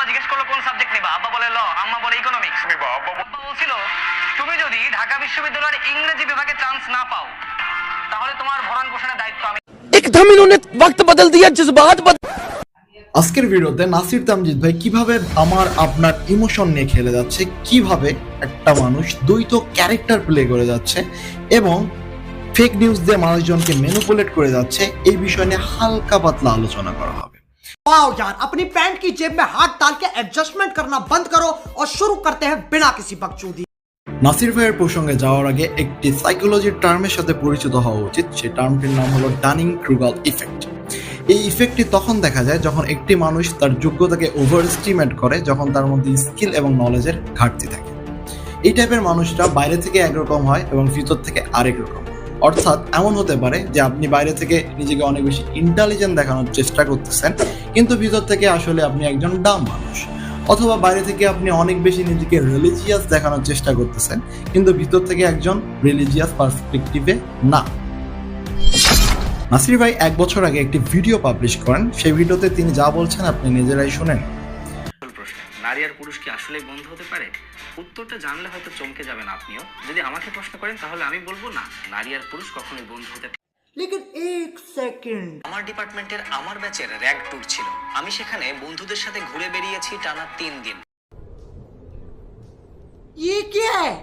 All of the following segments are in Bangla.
আব্বা জিজ্ঞেস করলো কোন সাবজেক্ট নিবা আব্বা বলে ল আম্মা বলে ইকোনমিক্স নিবা, আব্বা বলে- আব্বা বলছিল তুমি যদি ঢাকা বিশ্ববিদ্যালয়ের ইংরেজি বিভাগে চান্স না পাও তাহলে তোমার ভরণ পোষণের দায়িত্ব আমি एकदम इन्होंने वक्त बदल दिया जज्बात बदल আজকের ভিডিওতে নাসির তামজিদ ভাই কিভাবে আমার আপনার ইমোশন নিয়ে খেলে যাচ্ছে কিভাবে একটা মানুষ দ্বৈত ক্যারেক্টার প্লে করে যাচ্ছে এবং ফেক নিউজ দিয়ে মানুষজনকে ম্যানিপুলেট করে যাচ্ছে এই বিষয় নিয়ে হালকা পাতলা আলোচনা করা হবে वाओ यार अपनी पैंट की जेब में हाथ डाल के एडजस्टमेंट करना बंद करो और शुरू करते हैं बिना किसी बकचोदी নাসির ভাইয়ের প্রসঙ্গে যাওয়ার আগে একটি সাইকোলজির টার্মের সাথে পরিচিত হওয়া উচিত সেই টার্মটির নাম হলো ডানিং ক্রুগাল ইফেক্ট এই ইফেক্টটি তখন দেখা যায় যখন একটি মানুষ তার যোগ্যতাকে ওভার এস্টিমেট করে যখন তার মধ্যে স্কিল এবং নলেজের ঘাটতি থাকে এই টাইপের মানুষরা বাইরে থেকে একরকম হয় এবং ভিতর থেকে আরেক রকম অর্থাৎ এমন হতে পারে যে আপনি বাইরে থেকে নিজেকে অনেক বেশি ইন্টেলিজেন্ট দেখানোর চেষ্টা করতেছেন, কিন্তু ভিতর থেকে আসলে আপনি একজন ডাম মানুষ। অথবা বাইরে থেকে আপনি অনেক বেশি নিজেকে রিলিজিয়াস দেখানোর চেষ্টা করতেছেন, কিন্তু ভিতর থেকে একজন রিলিজিয়াস পার্সপেক্টিভে না। নাসির ভাই এক বছর আগে একটি ভিডিও পাবলিশ করেন। সেই ভিডিওতে তিনি যা বলছেন আপনি নিজেরাই শুনেন। নারী আর পুরুষ কি আসলেই বন্ধু হতে পারে উত্তরটা জানলে হয়তো চমকে যাবেন আপনিও যদি আমাকে প্রশ্ন করেন তাহলে আমি বলবো না নারী আর পুরুষ কখনোই বন্ধু হতে পারে না। लेकिन एक सेकंड আমার ডিপার্টমেন্টের আমার ব্যাচের র্যাগ ট্যুর ছিল আমি সেখানে বন্ধুদের সাথে ঘুরে বেরিয়েছি টানা তিন দিন ये क्या है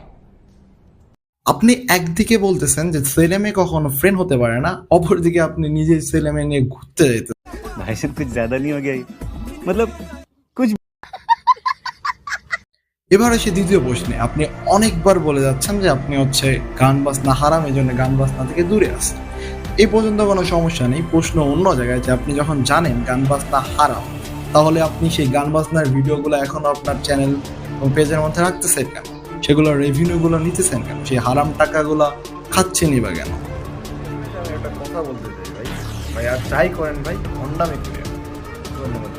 আপনি একদিকে বলতেছেন যে ছেলে মেয়ে কখনো ফ্রেন্ড হতে পারে না অপরদিকে আপনি নিজে ছেলে মেয়ে নিয়ে ঘুরতে যেতে भाई साहब कुछ ज्यादा नहीं हो गया ये? मतलब कुछ এবার আসে দ্বিতীয় প্রশ্নে। আপনি অনেকবার বলে যাচ্ছেন যে আপনি হচ্ছে গান বাজনা হারাম এই জন্য গান বাজনা থেকে দূরে আছেন। এই পর্যন্ত কোনো সমস্যা নেই। প্রশ্ন অন্য জায়গায় যে আপনি যখন জানেন গান বাজনা হারাম, তাহলে আপনি সেই গান বাজনার ভিডিওগুলো এখনও আপনার চ্যানেল এবং পেজের মধ্যে রাখতেছেন কেন? সেগুলো রেভিনিউগুলো নিতেছেন কেন? সেই হারাম টাকাগুলো খাচ্ছেনই বা কেন? একটা কথা বলতে চাই ভাই। ভাই, আর ট্রাই করেন ভাই হন্ডামি করে। ধন্যবাদ।